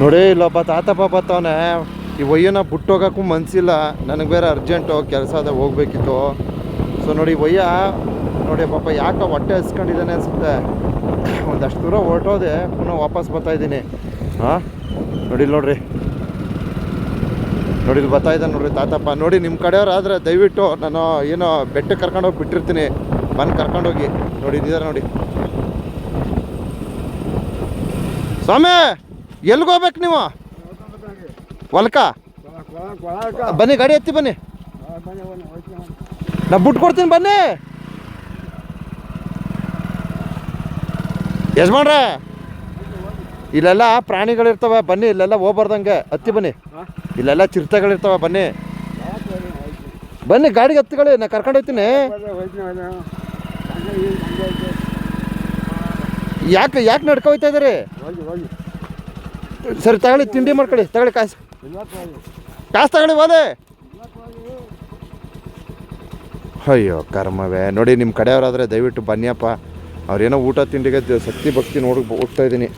ನೋಡಿ ಇಲ್ಲೊಬ್ಬ ತಾತಪ್ಪ ಬತ್ತವನೆ. ಈ ಒಯ್ಯನ ಬಿಟ್ಟೋಗಕ್ಕೂ ಮನಸ್ಸಿಲ್ಲ ನನಗೆ ಬೇರೆ ಅರ್ಜೆಂಟು ಕೆಲಸ ಅದ, ಹೋಗ್ಬೇಕಿತ್ತು. ಸೊ ನೋಡಿ ಒಯ್ಯ ನೋಡಿ ಪಾಪ, ಯಾಕೆ ಹೊಟ್ಟೆ ಹಸ್ಕೊಂಡಿದ್ದಾನೆ ಅನಿಸುತ್ತೆ. ಒಂದಷ್ಟು ದೂರ ಹೊರಟೋದೆ, ಪುನಃ ವಾಪಸ್ ಬರ್ತಾಯಿದ್ದೀನಿ ಹಾಂ? ನೋಡಿ ನೋಡ್ರಿ. ನೋಡಿ ಇಲ್ಲಿ ಬರ್ತಾ ಇದ್ದಾನೆ ನೋಡ್ರಿ ತಾತಪ್ಪ. ನೋಡಿ ನಿಮ್ಮ ಕಡೆಯವ್ರು ಆದರೆ ದಯವಿಟ್ಟು ನಾನು ಏನೋ ಬೆಟ್ಟಕ್ಕೆ ಕರ್ಕೊಂಡೋಗಿ ಬಿಟ್ಟಿರ್ತೀನಿ. ಬಂದು ಕರ್ಕೊಂಡೋಗಿ ನೋಡಿ, ಇದ್ದಾರೆ ನೋಡಿ. ಸ್ವಾಮಿ! ಎಲ್ಲಿಗೆ ಹೋಗ್ಬೇಕು ನೀವು? ಹೊಲ್ಕ ಬನ್ನಿ, ಗಾಡಿ ಎತ್ತಿ ಬನ್ನಿ. ನಾ ಬಿಟ್ಟು ಕೊಡ್ತೀನಿ, ಬನ್ನಿ. ಯಜಮಾನ್ರೆ, ಇಲ್ಲೆಲ್ಲ ಪ್ರಾಣಿಗಳಿರ್ತವೆ, ಬನ್ನಿ, ಇಲ್ಲೆಲ್ಲ ಹೋಗ್ಬಾರ್ದಂಗೆ. ಹತ್ತಿ ಬನ್ನಿ. ಇಲ್ಲೆಲ್ಲ ಚಿರತೆಗಳಿರ್ತವೆ, ಬನ್ನಿ. ಬನ್ನಿ, ಗಾಡಿಗೆ ಹತ್ತಿಗಳು ನಾ ಕರ್ಕೊಂಡು ಹೋಗ್ತೀನಿ. ಯಾಕೆ ಯಾಕೆ ನಡ್ಕೊ ಹೋಗ್ತಾ ಇದ್ದೀರಿ? ಸರಿ, ತಗೊಳ್ಳಿ, ತಿಂಡಿ ಮಾಡ್ಕೊಳ್ಳಿ ತಗೊಳ್ಳಿ, ಕಾಸು. ಕಾಸು ತಗೊಳ್ಳಿ, ಹೋದೆ. ಅಯ್ಯೋ, ಕರ್ಮವೇ. ನೋಡಿ ನಿಮ್ಮ ಕಡೆಯವರಾದರೆ ದಯವಿಟ್ಟು ಬನ್ನಿಯಪ್ಪ. ಅವ್ರೇನೋ ಊಟ ತಿಂಡಿಗೆ ಶಕ್ತಿ, ಭಕ್ತಿ ನೋಡಿ ಹೋಗ್ತಾ ಇದ್ದೀನಿ.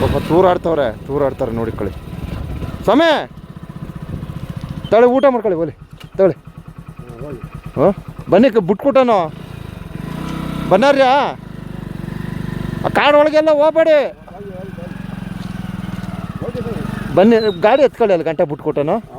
ಪಾಪ ಟೂರ್ ತೂರಾಡ್ತಾರೆ ನೋಡಿಕೊಳ್ಳಿ ಸ್ವಾಮಿ, ತಗೊಳ್ಳಿ, ಊಟ ಮಾಡ್ಕೊಳ್ಳಿ ಹೋಲಿ, ತಗೊಳ್ಳಿ. ಹಾಂ? ಬನ್ನಿ ಬಿಟ್ಕೊಟ್ಟನು. ಬನ್ನಾರ್ಯ? ಆ ಕಾಡು ಒಳಗೆಲ್ಲ ಹೋಗ್ಬೇಡಿ. ಬನ್ನಿ, ಗಾಡಿ ಎತ್ಕೊಳ್ಳಿ ಅಲ್ಲಿ ಗಂಟೆ ಬಿಟ್ಕೊಟ್ಟನು.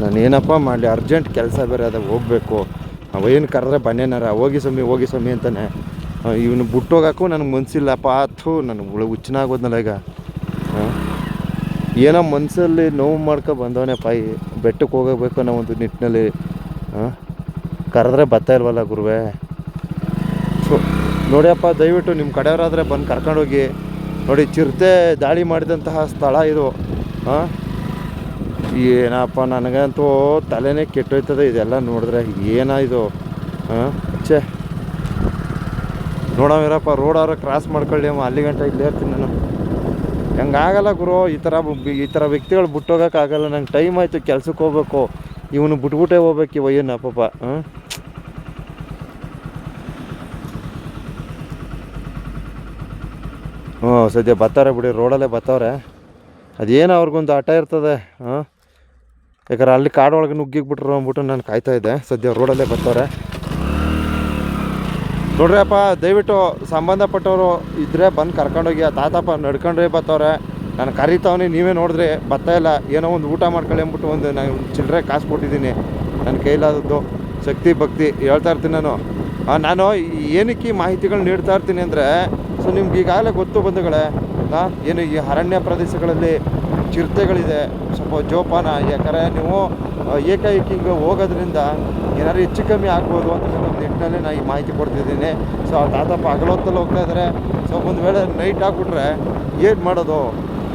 ನಾನು ಏನಪ್ಪ ಮಾಡಲಿ, ಅರ್ಜೆಂಟ್ ಕೆಲಸ ಬೇರೆ ಅದಾಗ ಹೋಗ್ಬೇಕು. ನಾವು ಏನು ಕರೆದ್ರೆ ಬನ್ನೇನಾರ, ಹೋಗಿ ಸ್ವಾಮಿ ಹೋಗಿ ಸ್ವಾಮಿ ಅಂತಾನೆ. ಇವನು ಬಿಟ್ಟೋಗಕ್ಕೂ ನನಗೆ ಮನ್ಸಿಲ್ಲಪ್ಪ ಆತು ನನಗೆ ಹುಚ್ಚನಾಗೋದ್ನಲ್ಲ ಈಗ. ಆ? ಏನೋ ಮನಸ್ಸಲ್ಲಿ ನೋವು ಮಾಡ್ಕೊ ಬಂದವನೇ ಪಾಯಿ. ಬೆಟ್ಟಕ್ಕೆ ಹೋಗಬೇಕು ಅನ್ನೋ ಒಂದು ನಿಟ್ಟಿನಲ್ಲಿ ಕರೆದ್ರೆ ಬರ್ತಾ ಇಲ್ವಲ್ಲ ಗುರುವೇ? ಸೊ ನೋಡಿಯಪ್ಪ, ದಯವಿಟ್ಟು ನಿಮ್ಮ ಕಡೆಯವರಾದರೆ ಬಂದು ಕರ್ಕೊಂಡೋಗಿ, ನೋಡಿ ಚಿರತೆ ದಾಳಿ ಮಾಡಿದಂತಹ ಸ್ಥಳ ಇದು ಹಾಂ ಏನಪ್ಪ, ನನಗಂತೂ ತಲೆನೇ ಕೆಟ್ಟೋಯ್ತದೆ ಇದೆಲ್ಲ ನೋಡಿದ್ರೆ. ಏನ ಇದು ಹಾಂ ಛೇ. ನೋಡವಿರಪ್ಪ ರೋಡಾರ ಕ್ರಾಸ್ ಮಾಡ್ಕೊಳ್ಳಿ ಅಮ್ಮ. ಅಲ್ಲಿ ಗಂಟೆ ಇಲ್ಲೇ ಇರ್ತೀನಿ ನಾನು. ಹಂಗಾಗಲ್ಲ ಗುರು, ಈ ಥರ ಈ ಥರ ವ್ಯಕ್ತಿಗಳು ಬಿಟ್ಟೋಗೋಕ್ಕಾಗಲ್ಲ, ನಂಗೆ ಟೈಮ್ ಆಯಿತು, ಕೆಲ್ಸಕ್ಕೆ ಹೋಗ್ಬೇಕು. ಇವನು ಬಿಟ್ಬಿಟ್ಟೆ ಹೋಗ್ಬೇಕು, ಇವ ಏನು ಪಾಪ ಹಾಂ ಹ್ಞೂ, ಸದ್ಯ ಬರ್ತಾರೆ ಬಿಡಿ, ರೋಡಲ್ಲೇ ಬರ್ತಾವ್ರೆ. ಅದೇನು ಅವ್ರಿಗೊಂದು ಆಟ ಇರ್ತದೆ ಹಾಂ ಯಾಕಂದ್ರೆ ಅಲ್ಲಿ ಕಾಡೊಳಗೆ ನುಗ್ಗಿಬಿಟ್ರು ಅಂದ್ಬಿಟ್ಟು ನಾನು ಕಾಯ್ತಾ ಇದ್ದೆ, ಸದ್ಯ ರೋಡಲ್ಲೇ ಬರ್ತಾರೆ ನೋಡ್ರಿಯಪ್ಪ ದಯವಿಟ್ಟು ಸಂಬಂಧಪಟ್ಟವರು ಇದ್ದರೆ ಬಂದು ಕರ್ಕೊಂಡೋಗಿ ತಾತಪ್ಪ ನಡ್ಕೊಂಡ್ರೆ ಬತ್ತವ್ರೆ. ನಾನು ಕರಿತಾವನಿ, ನೀವೇ ನೋಡಿದ್ರೆ ಬರ್ತಾ ಇಲ್ಲ. ಏನೋ ಒಂದು ಊಟ ಮಾಡ್ಕೊಳ್ಳಿ ಅಂದ್ಬಿಟ್ಟು ಒಂದು ನಾನು ಚಿಲ್ಲರೆ ಕಾಸು ಕೊಟ್ಟಿದ್ದೀನಿ. ನನ್ನ ಕೈಲಾದದ್ದು. ಶಕ್ತಿ, ಭಕ್ತಿ ಹೇಳ್ತಾ ಇರ್ತೀನಿ ನಾನು. ನಾನು ಏನಕ್ಕೆ ಈ ಮಾಹಿತಿಗಳು ನೀಡ್ತಾ ಇರ್ತೀನಿ ಅಂದರೆ, ಸೊ ನಿಮ್ಗೆ ಈಗಾಗಲೇ ಗೊತ್ತು ಬಂಧುಗಳೇ ಏನು ಈ ಅರಣ್ಯ ಪ್ರದೇಶಗಳಲ್ಲಿ ಚಿರತೆಗಳಿದೆ. ಸ್ವಲ್ಪ ಜೋಪಾನ ಯಾಕಂದರೆ ನೀವು ಏಕಾಏಕಿಂಗ್ ಏಕಾಏಕಿ ಹಿಂಗೆ ಹೋಗೋದ್ರಿಂದ ಏನಾದ್ರು ಹೆಚ್ಚು ಕಮ್ಮಿ ಆಗ್ಬೋದು ಅಂತ ಒಂದು ನಿಟ್ಟಿನಲ್ಲಿ ನಾನು ಈ ಮಾಹಿತಿ ಕೊಡ್ತಿದ್ದೀನಿ. ಸೊ, ಆ ತಾತಪ್ಪ ಹಗಲೊತ್ತಲ್ಲಿ ಹೋಗ್ತಾ ಇದ್ದಾರೆ ಸೊ, ಒಂದು ವೇಳೆ ನೈಟ್ ಆಗಿಬಿಟ್ರೆ ಏನು ಮಾಡೋದು?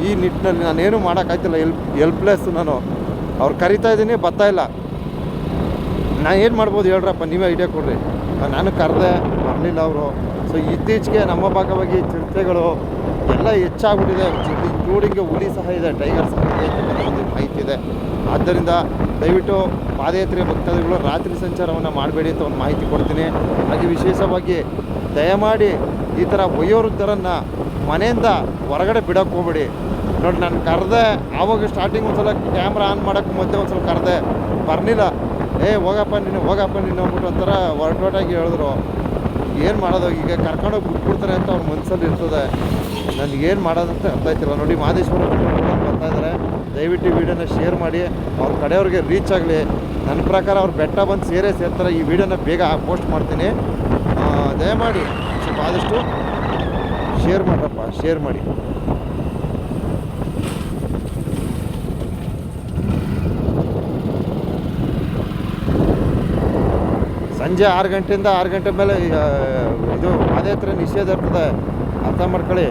ಈ ನಿಟ್ಟಿನಲ್ಲಿ ನಾನೇನು ಮಾಡೋಕ್ಕಾಯ್ತಿಲ್ಲ ಎಲ್ಪ್ ಎಲ್ಪ್ಲೆಸ್ ನಾನು. ಅವ್ರು ಕರಿತಾ ಇದ್ದೀನಿ, ಬರ್ತಾ ಇಲ್ಲ. ನಾನು ಏನು ಮಾಡ್ಬೋದು ಹೇಳ್ರಪ್ಪ, ನೀವೇ ಐಡಿಯಾ ಕೊಡ್ರಿ. ನಾನು ಕರೆದೆ, ಬರಲಿಲ್ಲ ಅವರು. ಸೊ, ಇತ್ತೀಚೆಗೆ ನಮ್ಮ ಭಾಗವಾಗಿ ಚಿರತೆಗಳು ಎಲ್ಲ ಹೆಚ್ಚಾಗ್ಬಿಟ್ಟಿದೆ. ಇನ್ಕ್ಲೂಡಿಂಗ್ ಹುಲಿ ಸಹ ಇದೆ. ಟೈಗರ್ ಸಹ ಒಂದು ಮಾಹಿತಿ ಇದೆ. ಆದ್ದರಿಂದ ದಯವಿಟ್ಟು ಪಾದಯಾತ್ರೆ ಭಕ್ತಾದಿಗಳು ರಾತ್ರಿ ಸಂಚಾರವನ್ನು ಮಾಡಬೇಡಿ ಅಂತ ಒಂದು ಮಾಹಿತಿ ಕೊಡ್ತೀನಿ. ಹಾಗೆ ವಿಶೇಷವಾಗಿ ದಯಮಾಡಿ ಈ ಥರ ವಯೋವೃದ್ಧರನ್ನು ಮನೆಯಿಂದ ಹೊರಗಡೆ ಬಿಡೋಕ್ಕೆ ಹೋಗ್ಬೇಡಿ. ನೋಡಿ, ನಾನು ಕರೆದೆ, ಆವಾಗ ಸ್ಟಾರ್ಟಿಂಗ್ ಒಂದ್ಸಲ ಕ್ಯಾಮ್ರಾ ಆನ್ ಮಾಡೋಕ್ಕೆ ಒಂದು ಸಲ ಕರೆದೆ. ಬರಲಿಲ್ಲ. ಏ, ಹೋಗಪ್ಪ, ನೀನು ಹೋಗಪ್ಪ, ನೀನು ಅಂದ್ಬಿಟ್ಟು ಒಂಥರ ಹೊರಟೋಟಾಗಿ ಹೇಳಿದ್ರು. ಏನು ಮಾಡೋದು? ಈಗ ಕರ್ಕೊಂಡೋಗಿ ಬಿಟ್ಬಿಡ್ತಾರೆ ಅಂತ ಅವ್ರ ಮನಸ್ಸಲ್ಲಿ ಇರ್ತದೆ. ನನಗೆ ಏನು ಮಾಡೋದಂತ ಅರ್ಥ ಆಯ್ತಿಲ್ಲ ನೋಡಿ ಮಾದೇಶ್ವರ ಬರ್ತಾ ಇದ್ದಾರೆ ದಯವಿಟ್ಟು ವೀಡಿಯೋನ ಶೇರ್ ಮಾಡಿ. ಅವ್ರ ಕಡೆಯವ್ರಿಗೆ ರೀಚ್ ಆಗಲಿ. ನನ್ನ ಪ್ರಕಾರ ಅವ್ರು ಬೆಟ್ಟ ಬಂದು ಸೇರೇ ಸೇರ್ತಾರೆ. ಈ ವಿಡಿಯೋನ ಬೇಗ ಪೋಸ್ಟ್ ಮಾಡ್ತೀನಿ. ದಯಮಾಡಿ ಸ್ವಲ್ಪ ಆದಷ್ಟು ಶೇರ್ ಮಾಡ್ರಪ್ಪ, ಶೇರ್ ಮಾಡಿ. ಸಂಜೆ ಆರು ಗಂಟೆಯಿಂದ ಆರು ಗಂಟೆ ಮೇಲೆ ಇದು ಪಾದಯಾತ್ರೆ ನಿಷೇಧ ಇರ್ತದೆ. ಅರ್ಥ ಮಾಡ್ಕೊಳ್ಳಿ.